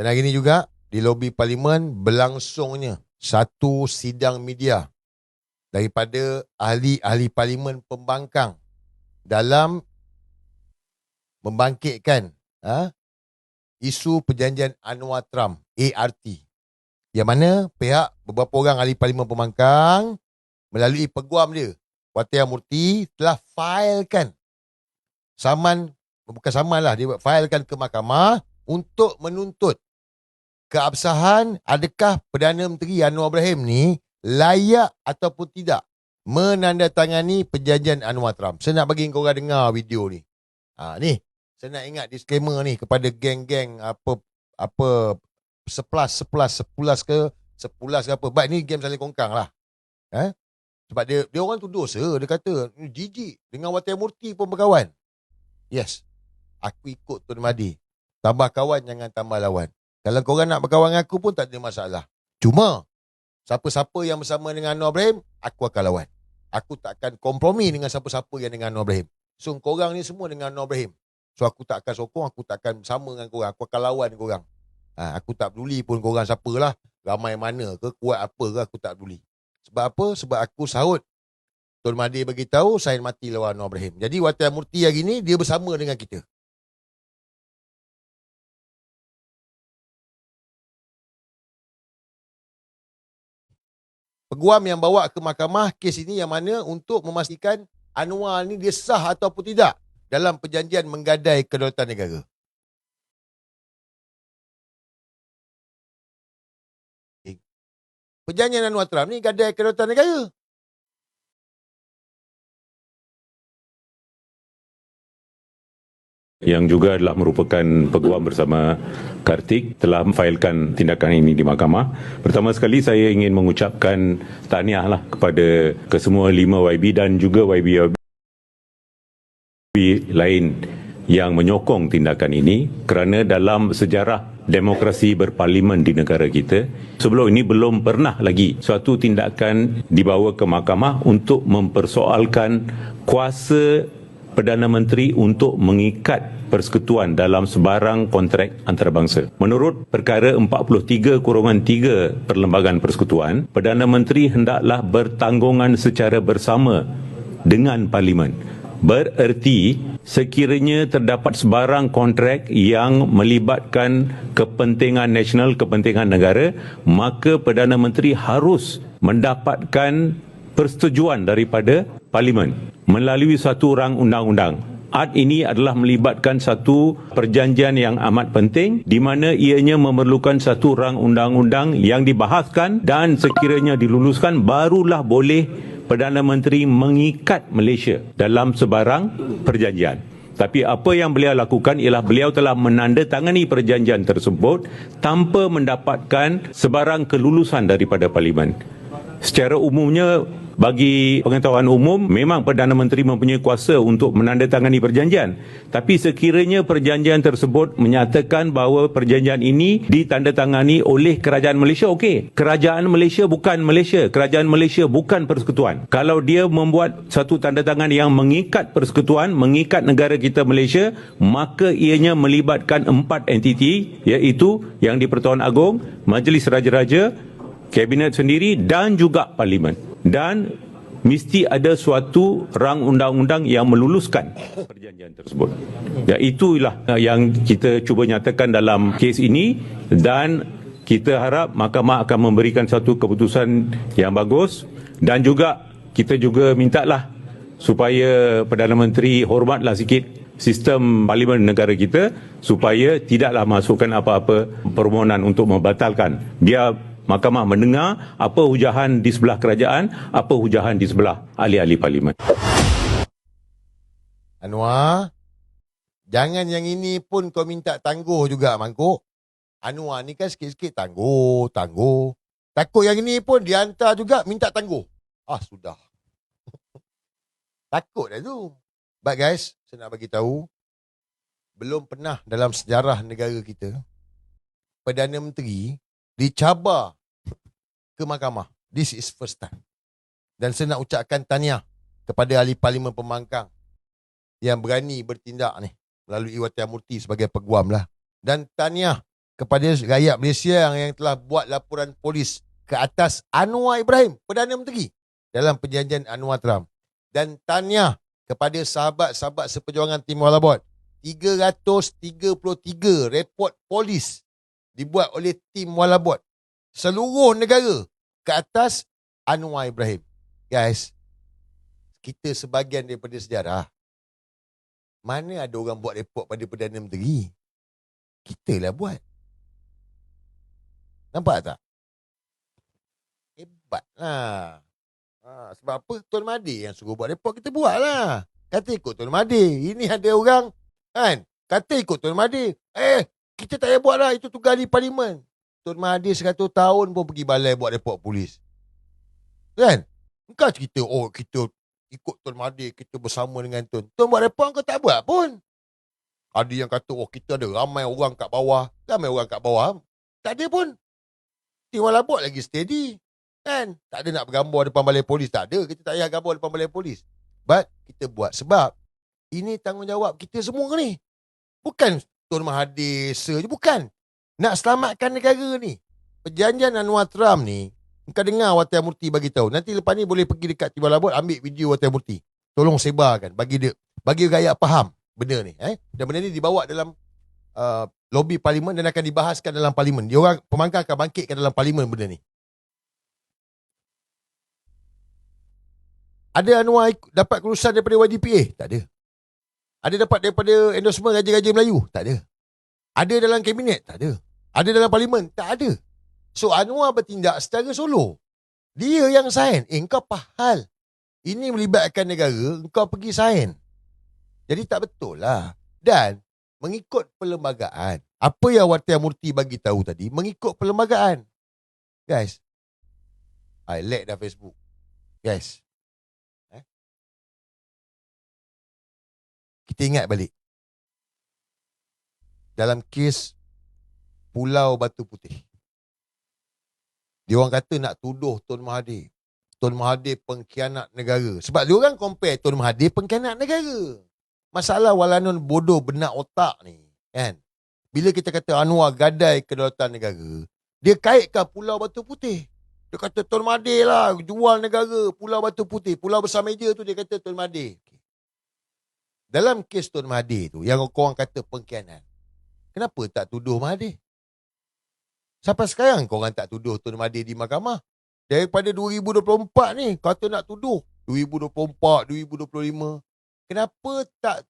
Dan hari ini juga di lobi parlimen berlangsungnya satu sidang media daripada ahli-ahli parlimen pembangkang dalam membangkitkan ha, isu perjanjian Anwar Trump ART yang mana pihak beberapa orang ahli parlimen pembangkang melalui peguam dia Watia Murti telah filekan saman bukan saman lah dia filekan ke mahkamah untuk menuntut keabsahan adakah Perdana Menteri Anwar Ibrahim ni layak ataupun tidak menandatangani perjanjian Anwar Trump. Saya nak bagi korang dengar video ni. Ha, ni, saya nak ingat disclaimer ni kepada geng-geng apa apa sepulas sepulas sepulas ke sepulas ke apa. Baik ni game saling kongkang lah. Eh? Sebab dia dia orang tu dosa. Dia kata jijik dengan Watia Murti pun berkawan. Yes. Aku ikut Tuan Madi. Tambah kawan jangan tambah lawan. Kalau korang nak berkawan dengan aku pun tak ada masalah. Cuma siapa-siapa yang bersama dengan Anwar Ibrahim, aku akan lawan. Aku tak akan kompromi dengan siapa-siapa yang dengan Anwar Ibrahim. So korang ni semua dengan Anwar Ibrahim. So aku tak akan sokong, aku tak akan bersama dengan korang. Aku akan lawan korang. Ha, aku tak peduli pun korang siapalah. Ramai mana ke, kuat apa ke, aku tak peduli. Sebab apa? Sebab aku sahut Tuan Mahdi bagi tahu saya mati lawan Anwar Ibrahim. Jadi Wati Murti hari ni dia bersama dengan kita. Peguam yang bawa ke mahkamah kes ini yang mana untuk memastikan Anwar ni dia sah ataupun tidak dalam perjanjian menggadai kedaulatan negara. Perjanjian Anwar Trump ni gadai kedaulatan negara. Yang juga adalah merupakan peguam bersama Kartik telah memfailkan tindakan ini di mahkamah. Pertama sekali saya ingin mengucapkan tahniah lah kepada kesemua lima YB dan juga YB, YB lain yang menyokong tindakan ini kerana dalam sejarah demokrasi berparlimen di negara kita sebelum ini belum pernah lagi suatu tindakan dibawa ke mahkamah untuk mempersoalkan kuasa Perdana Menteri untuk mengikat persekutuan dalam sebarang kontrak antarabangsa. Menurut perkara 43 kurungan 3 Perlembagaan Persekutuan, Perdana Menteri hendaklah bertanggungan secara bersama dengan Parlimen. Bererti sekiranya terdapat sebarang kontrak yang melibatkan kepentingan nasional, kepentingan negara, maka Perdana Menteri harus mendapatkan persetujuan daripada Parlimen melalui satu rang undang-undang. Art ini adalah melibatkan satu perjanjian yang amat penting di mana ianya memerlukan satu rang undang-undang yang dibahaskan dan sekiranya diluluskan barulah boleh Perdana Menteri mengikat Malaysia dalam sebarang perjanjian. Tapi apa yang beliau lakukan ialah beliau telah menandatangani perjanjian tersebut tanpa mendapatkan sebarang kelulusan daripada parlimen. Secara umumnya bagi pengetahuan umum memang Perdana Menteri mempunyai kuasa untuk menandatangani perjanjian. Tapi sekiranya perjanjian tersebut menyatakan bahawa perjanjian ini ditandatangani oleh kerajaan Malaysia okey. Kerajaan Malaysia bukan Malaysia. Kerajaan Malaysia bukan persekutuan. Kalau dia membuat satu tanda tangan yang mengikat persekutuan mengikat negara kita Malaysia maka ianya melibatkan empat entiti iaitu yang di Pertuan Agong Majlis Raja-Raja Kabinet sendiri dan juga Parlimen dan mesti ada suatu rang undang-undang yang meluluskan perjanjian tersebut. Ya itulah yang kita cuba nyatakan dalam kes ini dan kita harap mahkamah akan memberikan satu keputusan yang bagus dan juga kita juga mintalah supaya Perdana Menteri hormatlah sikit sistem parlimen negara kita supaya tidaklah masukkan apa-apa permohonan untuk membatalkan. Dia Mahkamah mendengar apa hujahan di sebelah kerajaan, apa hujahan di sebelah ahli-ahli parlimen. Anwar, jangan yang ini pun kau minta tangguh juga, Mangkuk. Anwar ni kan sikit-sikit tangguh, tangguh. Takut yang ini pun dihantar juga minta tangguh. Ah, sudah. Takut dah tu. But guys, saya nak bagi tahu belum pernah dalam sejarah negara kita Perdana Menteri dicabar ke mahkamah. This is first time. Dan saya nak ucapkan tahniah kepada ahli parlimen pembangkang yang berani bertindak ni melalui Watia Murti sebagai peguam lah. Dan tahniah kepada rakyat Malaysia yang, yang telah buat laporan polis ke atas Anwar Ibrahim, Perdana Menteri dalam perjanjian Anwar Trump. Dan tahniah kepada sahabat-sahabat seperjuangan Timur Labot. 333 report polis dibuat oleh tim Walabot seluruh negara ke atas Anwar Ibrahim. Guys, kita sebahagian daripada sejarah. Mana ada orang buat report pada Perdana Menteri? Kita lah buat. Nampak tak? Hebat lah. Ha, sebab apa? Tuan Mahdi yang suruh buat report, kita buat lah. Kata ikut Tuan Mahdi. Ini ada orang, kan? Kata ikut Tuan Mahdi. Eh, kita tak payah buat lah. Itu tugas di parlimen. Tuan Mahdi 100 tahun pun pergi balai buat report polis. Kan? Engkau cerita, oh kita ikut Tuan Mahdi, kita bersama dengan Tuan. Tuan buat report, kau tak buat pun. Ada yang kata, oh kita ada ramai orang kat bawah. Ramai orang kat bawah. Tak ada pun. Tim Walabot lagi steady. Kan? Tak ada nak bergambar depan balai polis. Tak ada. Kita tak payah gambar depan balai polis. But, kita buat sebab ini tanggungjawab kita semua ni. Bukan Tuan Mahathir je. Bukan. Nak selamatkan negara ni. Perjanjian Anwar Trump ni, kau dengar Watia Murti bagi tahu. Nanti lepas ni boleh pergi dekat Tiba Labot ambil video Watia Murti. Tolong sebarkan bagi dia bagi rakyat faham benda ni eh. Dan benda ni dibawa dalam uh, lobi parlimen dan akan dibahaskan dalam parlimen. Dia orang pemangkang akan bangkitkan dalam parlimen benda ni. Ada Anwar dapat kelulusan daripada YDPA? Tak ada. Ada dapat daripada endorsement Raja-Raja Melayu? Tak ada. Ada dalam kabinet? Tak ada. Ada dalam parlimen? Tak ada. So Anwar bertindak secara solo. Dia yang sign. Eh kau pahal. Ini melibatkan negara, kau pergi sign. Jadi tak betul lah. Dan mengikut perlembagaan. Apa yang Watia Murti bagi tahu tadi, mengikut perlembagaan. Guys, I like dah Facebook. Guys, kita ingat balik. Dalam kes Pulau Batu Putih. Dia orang kata nak tuduh Tun Mahathir. Tun Mahathir pengkhianat negara. Sebab dia orang compare Tun Mahathir pengkhianat negara. Masalah walanon bodoh benak otak ni. Kan? Bila kita kata Anwar gadai kedaulatan negara, dia kaitkan Pulau Batu Putih. Dia kata Tun Mahathir lah jual negara Pulau Batu Putih. Pulau besar meja tu dia kata Tun Mahathir. Dalam kes Tun Mahathir tu, yang korang kata pengkhianat, kenapa tak tuduh Mahathir? Sampai sekarang korang tak tuduh Tun Mahathir di mahkamah. Daripada 2024 ni, kata nak tuduh. 2024, 2025. Kenapa tak...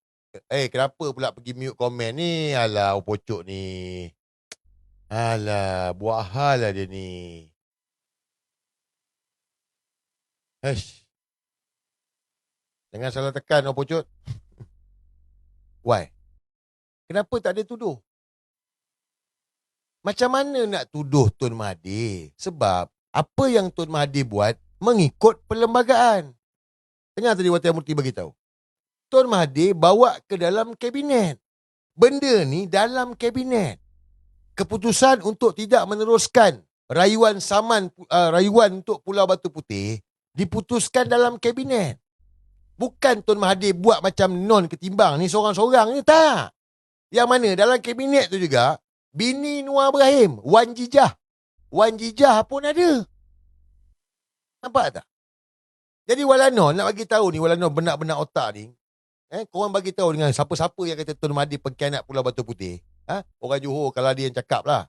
Eh, kenapa pula pergi mute komen ni? Alah, opocok ni. Alah, buat hal lah dia ni. Hesh. Jangan salah tekan, opocok. Why? Kenapa tak ada tuduh? Macam mana nak tuduh Tun Mahathir? Sebab apa yang Tun Mahathir buat mengikut perlembagaan. Dengar tadi Watia Murti bagi tahu. Tun Mahathir bawa ke dalam kabinet. Benda ni dalam kabinet. Keputusan untuk tidak meneruskan rayuan saman uh, rayuan untuk Pulau Batu Putih diputuskan dalam kabinet. Bukan Tun Mahathir buat macam non ketimbang ni seorang-seorang ni tak. Yang mana dalam kabinet tu juga Bini Noor Ibrahim, Wan Jijah. Wan Jijah pun ada. Nampak tak? Jadi Walano nak bagi tahu ni Walano benak-benak otak ni. Eh, korang bagi tahu dengan siapa-siapa yang kata Tun Mahathir pengkhianat Pulau Batu Putih. Ha? Orang Johor kalau dia yang cakap lah.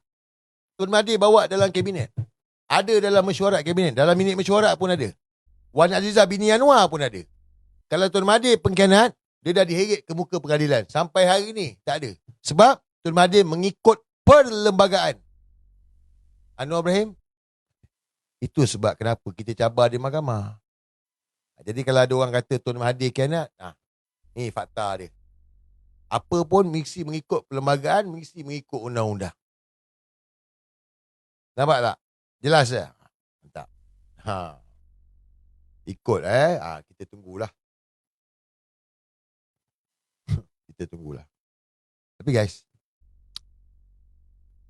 Tun Mahathir bawa dalam kabinet. Ada dalam mesyuarat kabinet. Dalam minit mesyuarat pun ada. Wan Azizah bini Anwar pun ada. Kalau Tun Mahathir pengkhianat, dia dah diheret ke muka pengadilan. Sampai hari ni tak ada. Sebab Tun Mahathir mengikut perlembagaan. Anwar Ibrahim, itu sebab kenapa kita cabar di mahkamah. Jadi kalau ada orang kata Tun Mahathir khianat, ah, ni fakta dia. Apa pun mesti mengikut perlembagaan, mesti mengikut undang-undang. Nampak tak? Jelas tak? Mantap. Ha. Ikut eh. Ah, kita tunggulah. Kita tunggulah. Tapi guys,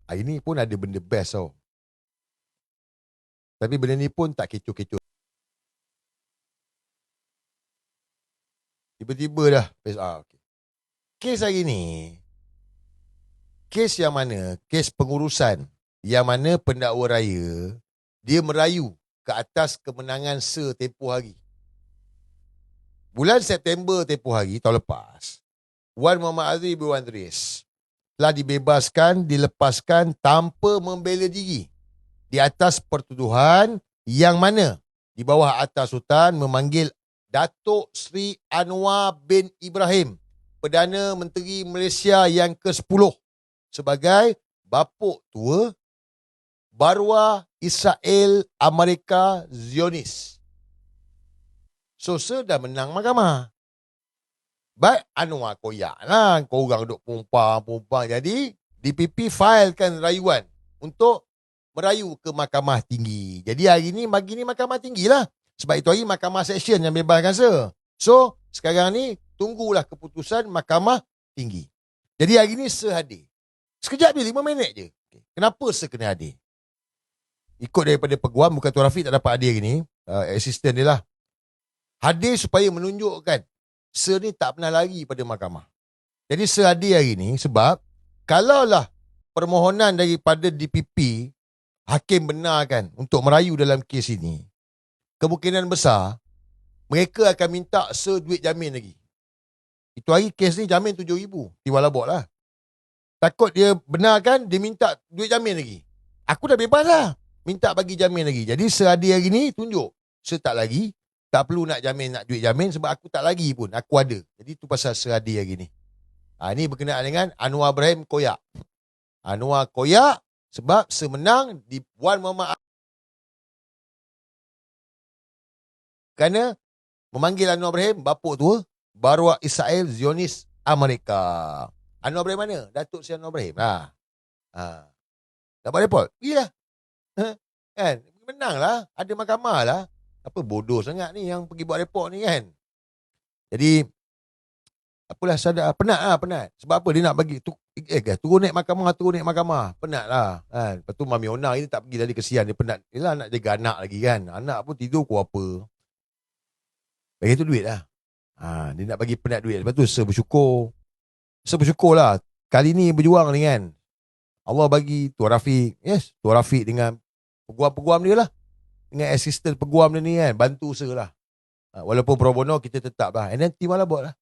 hari ni pun ada benda best tau. Tapi benda ni pun tak kecoh-kecoh. Tiba-tiba dah. Ah, okay. Kes hari ni, kes yang mana, kes pengurusan yang mana pendakwa raya dia merayu ke atas kemenangan setempoh hari. Bulan September tempoh hari tahun lepas, Wan Muhammad Azri bin Wan Dris telah dibebaskan, dilepaskan tanpa membela diri di atas pertuduhan yang mana di bawah atas sultan memanggil Datuk Sri Anwar bin Ibrahim, Perdana Menteri Malaysia yang ke-10 sebagai bapuk tua Barwa Israel Amerika Zionis. So, dah menang mahkamah. Baik Anwar koyak lah. Kau orang duduk pumpang-pumpang. Jadi, DPP filekan rayuan untuk merayu ke mahkamah tinggi. Jadi hari ni, bagi ni mahkamah tinggi lah. Sebab itu hari mahkamah section yang bebaskan se. So, sekarang ni, tunggulah keputusan mahkamah tinggi. Jadi hari ni sehadir. Sekejap je, lima minit je. Kenapa sekena hadir? Ikut daripada peguam, bukan Tuan Rafiq tak dapat hadir hari ni. Uh, assistant dia lah. Hadir supaya menunjukkan Se ni tak pernah lari pada mahkamah. Jadi Se hadir hari ni sebab kalaulah permohonan daripada DPP hakim benarkan untuk merayu dalam kes ini, kemungkinan besar mereka akan minta Se duit jamin lagi. Itu hari kes ni jamin RM7,000. Tiwala bot lah. Takut dia benarkan, dia minta duit jamin lagi. Aku dah bebas lah. Minta bagi jamin lagi. Jadi sehadir hari ni tunjuk. Se tak lagi. Tak perlu nak jamin, nak duit jamin sebab aku tak lagi pun. Aku ada. Jadi tu pasal seradi hari ni. Ha, ini berkenaan dengan Anwar Ibrahim Koyak. Anwar Koyak sebab semenang di Wan Muhammad kerana memanggil Anwar Ibrahim bapuk tua Barwa Israel Zionis Amerika. Anwar Ibrahim mana? Datuk Si Anwar Ibrahim. Ha. Ha. Dapat report? Pergilah. Ha. Kan? Menanglah. Ada mahkamah lah. Apa bodoh sangat ni yang pergi buat report ni kan. Jadi apalah sadar penat lah penat. Sebab apa dia nak bagi tu eh turun naik mahkamah turun naik mahkamah. Penat lah kan. Lepas tu Mami Ona ini tak pergi tadi kesian dia penat. Yalah nak jaga anak lagi kan. Anak pun tidur ku apa. Bagi tu duit lah. Ha, dia nak bagi penat duit. Lepas tu sebersyukur. Sebersyukur lah. Kali ni berjuang ni kan. Allah bagi Tuan Rafiq. Yes, Tuan Rafiq dengan peguam-peguam dia lah dengan assistant peguam dia ni kan bantu usaha lah ha, walaupun pro bono kita tetap lah. And then Tiwala Bot lah.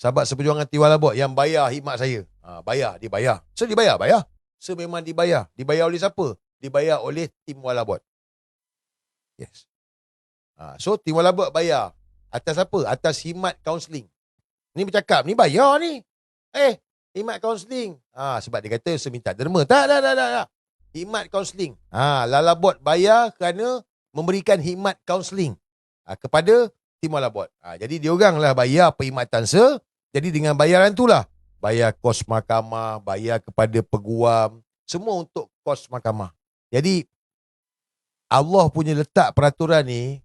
Sahabat seperjuangan Tiwala Bot yang bayar hikmat saya. Ha, bayar dia bayar. So dibayar bayar so memang dibayar. Dibayar oleh siapa? Dibayar oleh tim Walabot yes. Ha, so tim Walabot bayar. Atas apa? Atas hikmat counselling. Ni bercakap ni bayar ni. Eh hikmat counselling. Ha, sebab dia kata seminta derma. Tak tak tak tak, tak hikmat kaunseling. Ha, Lalabot bayar kerana memberikan hikmat kaunseling ha, kepada tim Lalabot. Ha, jadi dia orang lah bayar perkhidmatan se. Jadi dengan bayaran tu lah bayar kos mahkamah, bayar kepada peguam, semua untuk kos mahkamah. Jadi Allah punya letak peraturan ni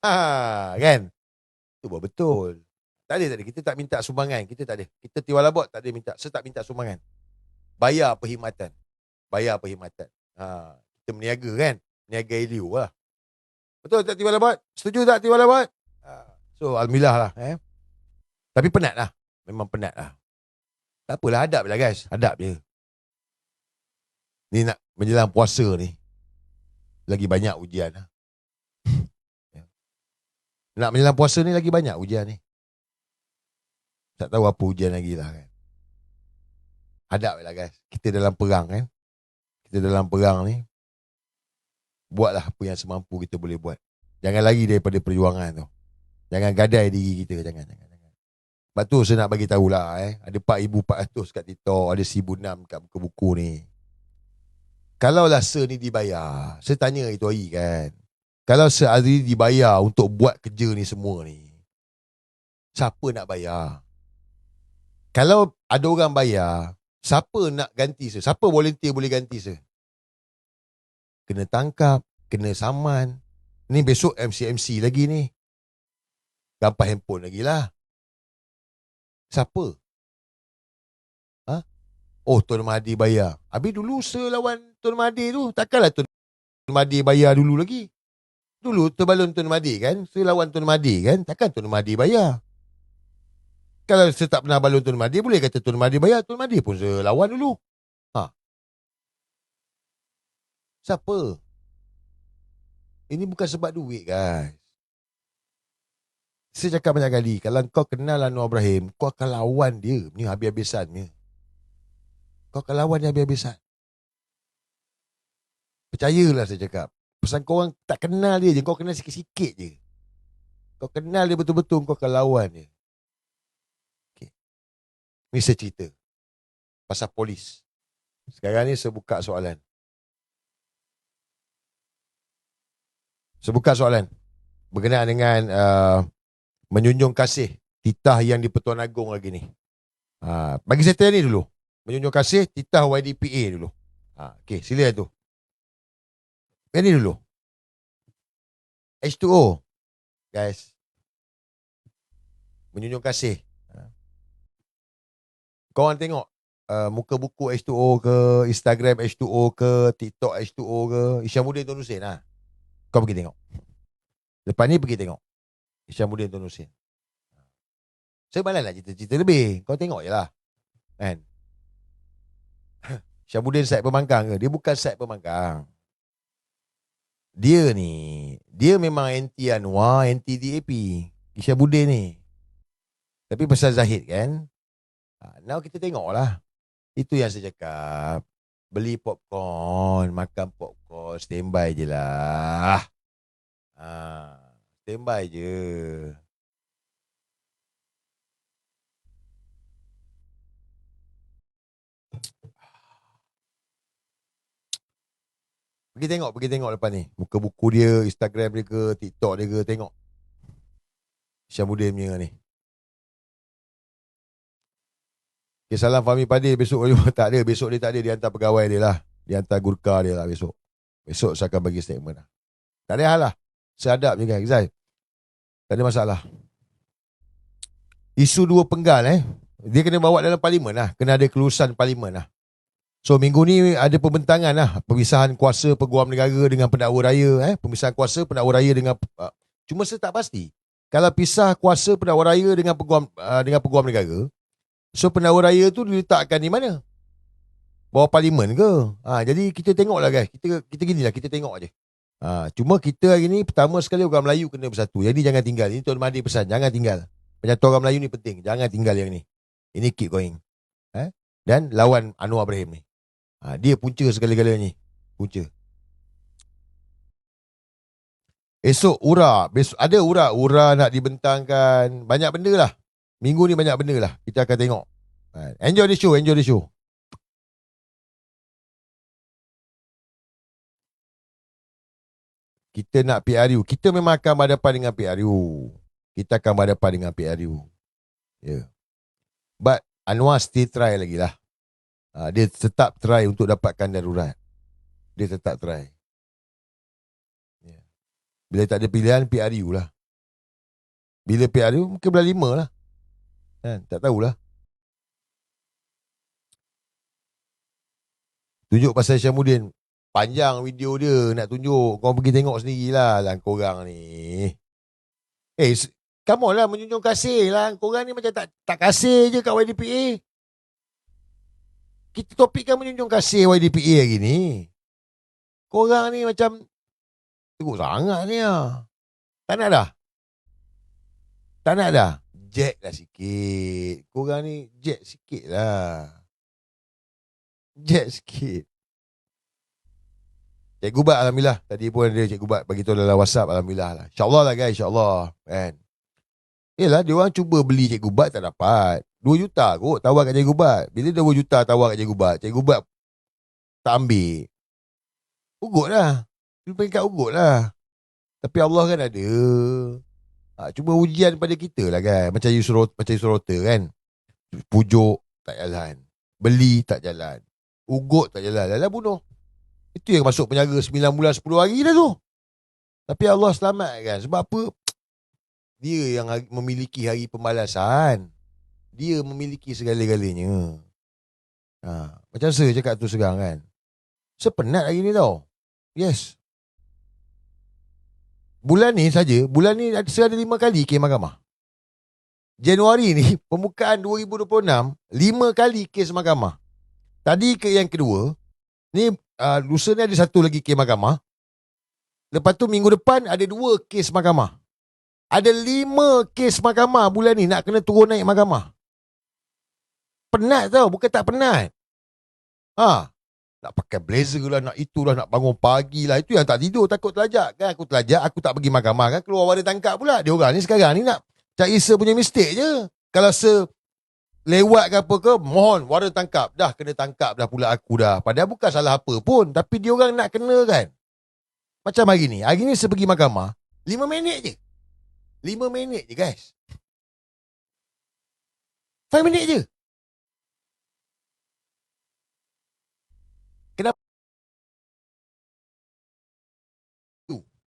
ha, kan? Tu buat betul. Tak ada, tak ada. Kita tak minta sumbangan. Kita tak ada. Kita tiwala bot tak ada minta. Saya tak minta sumbangan bayar perkhidmatan. Bayar perkhidmatan. Ha, kita meniaga kan? Meniaga Elio lah. Betul tak Tiwala buat? Setuju tak Tiwala buat? Ha, so, Alhamdulillah lah. Eh. Tapi penat lah. Memang penat lah. Tak apalah, hadap lah guys. Hadap je. Ni nak menjelang puasa ni. Lagi banyak ujian lah. Ya. nak menjelang puasa ni lagi banyak ujian ni. Tak tahu apa ujian lagi lah kan hadap lah guys. Kita dalam perang kan. Kita dalam perang ni. Buatlah apa yang semampu kita boleh buat. Jangan lagi daripada perjuangan tu. Jangan gadai diri kita. Jangan, jangan, jangan. Sebab tu saya nak bagi tahulah eh. Ada 4,400 kat TikTok. Ada 1,600 kat buku buku ni. Kalau lah se ni dibayar. Saya tanya itu hari kan. Kalau se Azri dibayar untuk buat kerja ni semua ni. Siapa nak bayar? Kalau ada orang bayar, Siapa nak ganti saya? Siapa volunteer boleh ganti saya? Kena tangkap, kena saman. Ni besok MC-MC lagi ni. Gampang handphone lagi lah. Siapa? Ha? Oh, Tuan Mahdi bayar. Habis dulu selawan Tuan Mahdi tu, takkanlah Tuan Mahdi bayar dulu lagi. Dulu terbalun Tuan Mahdi kan, selawan Tuan Mahdi kan, takkan Tuan Mahdi bayar. Kalau saya tak pernah balon Tun Mahathir, boleh kata Tun Mahathir bayar. Tun Mahathir pun saya lawan dulu. Ha. Siapa? Ini bukan sebab duit, guys. Saya cakap banyak kali, kalau kau kenal Anwar Ibrahim, kau akan lawan dia ni habis-habisannya. Kau akan lawan dia habis-habisan. Percayalah saya cakap. Pesan kau orang tak kenal dia je, kau kenal sikit-sikit je. Kau kenal dia betul-betul, kau akan lawan dia. Ni saya cerita. Pasal polis. Sekarang ni saya buka soalan. Saya buka soalan. Berkenaan dengan uh, menjunjung kasih titah yang di Pertuan Agong lagi ni. Ha, bagi saya tanya ni dulu. Menjunjung kasih titah YDPA dulu. Ha, okay, sila tu. Yang ni dulu. H2O. Guys. Menjunjung kasih. Ha. Kau orang tengok uh, muka buku H2O ke, Instagram H2O ke, TikTok H2O ke, Isyamuddin Tun Hussein lah. Kau pergi tengok. Lepas ni pergi tengok. Isyamuddin Tun Hussein. Saya malas nak cerita-cerita lebih. Kau tengok je lah. Kan? Syabuddin side pemangkang ke? Dia bukan side pemangkang. Dia ni, dia memang anti Anwar, anti DAP. Syabuddin ni. Tapi pasal Zahid kan? Ha, now kita tengok lah. Itu yang saya cakap. Beli popcorn, makan popcorn, standby je lah. Ha, standby je. Pergi tengok, pergi tengok lepas ni. Muka buku dia, Instagram dia ke, TikTok dia ke, tengok. Syamuddin punya ni. Okay, salam Fahmi Padil besok tak ada. Besok dia tak ada. Dia hantar pegawai dia lah. Dia hantar gurka dia lah besok. Besok saya akan bagi statement lah. Tak ada hal lah. Seadap je kan. Zai. Tak ada masalah. Isu dua penggal eh. Dia kena bawa dalam parlimen lah. Kena ada kelulusan parlimen lah. So minggu ni ada pembentangan lah pemisahan kuasa peguam negara dengan pendakwa raya eh pemisahan kuasa pendakwa raya dengan uh, cuma saya tak pasti kalau pisah kuasa pendakwa raya dengan peguam uh, dengan peguam negara so pendakwa raya tu diletakkan di mana bawah parlimen ke ha, jadi kita tengoklah guys kita kita ginilah kita tengok aje ha, cuma kita hari ni pertama sekali orang Melayu kena bersatu jadi jangan tinggal ini tuan Mahdi pesan jangan tinggal penyatu orang Melayu ni penting jangan tinggal yang ni ini keep going eh dan lawan Anwar Ibrahim ni Ha, dia punca segala-galanya. Punca. Esok ura. Besok, ada ura. Ura nak dibentangkan. Banyak benda lah. Minggu ni banyak benda lah. Kita akan tengok. Enjoy the show. Enjoy the show. Kita nak PRU. Kita memang akan berhadapan dengan PRU. Kita akan berhadapan dengan PRU. Yeah. But Anwar still try lagi lah. Uh, dia tetap try untuk dapatkan darurat. Dia tetap try. Yeah. Bila tak ada pilihan, PRU lah. Bila PRU, mungkin bulan lima lah. Kan? Tak tahulah. Tunjuk pasal Syamuddin. Panjang video dia nak tunjuk. Kau pergi tengok sendirilah lah korang ni. Eh, come on lah menjunjung kasih lah. Korang ni macam tak tak kasih je kat YDPA kita topik kan menjunjung kasih YDPA hari ni. Korang ni macam teruk sangat ni lah. Tak nak dah? Tak nak dah? Jack lah sikit. Korang ni jack sikit lah. Jack sikit. Cikgu Bat Alhamdulillah. Tadi pun ada Cikgu Bat bagi tahu dalam WhatsApp. Alhamdulillah lah. InsyaAllah lah guys. InsyaAllah. Kan? Yelah dia orang cuba beli Cikgu Bat tak dapat. 2 juta kot tawar kat cikgu bat. Bila 2 juta tawar kat cikgu bat, cikgu bat tak ambil. Ugut lah. Dia peringkat ugut lah. Tapi Allah kan ada. Ha, cuma ujian pada kita lah kan. Macam Yusrota, macam Yusrota kan. Pujuk tak jalan. Beli tak jalan. Ugut tak jalan. Dah bunuh. Itu yang masuk penjara 9 bulan 10 hari dah tu. Tapi Allah selamat kan. Sebab apa? Dia yang memiliki hari pembalasan dia memiliki segala-galanya. Ha, macam saya cakap tu sekarang kan. Saya penat hari ni tau. Yes. Bulan ni saja, bulan ni saya ada lima kali ke mahkamah. Januari ni, pembukaan 2026, lima kali kes mahkamah. Tadi ke yang kedua, ni uh, lusa ni ada satu lagi kes mahkamah. Lepas tu minggu depan ada dua kes mahkamah. Ada lima kes mahkamah bulan ni nak kena turun naik mahkamah. Penat tau, bukan tak penat. Ha, nak pakai blazer lah, nak itulah, nak bangun pagi lah. Itu yang tak tidur, takut terlajak. Kan aku terlajak, aku tak pergi mahkamah kan. Keluar wadah tangkap pula. Dia orang ni sekarang ni nak cari se punya mistake je. Kalau se lewat ke apa ke, mohon wadah tangkap. Dah kena tangkap dah pula aku dah. Padahal bukan salah apa pun. Tapi dia orang nak kena kan. Macam hari ni. Hari ni saya pergi mahkamah, lima minit je. Lima minit je guys. Five minit je.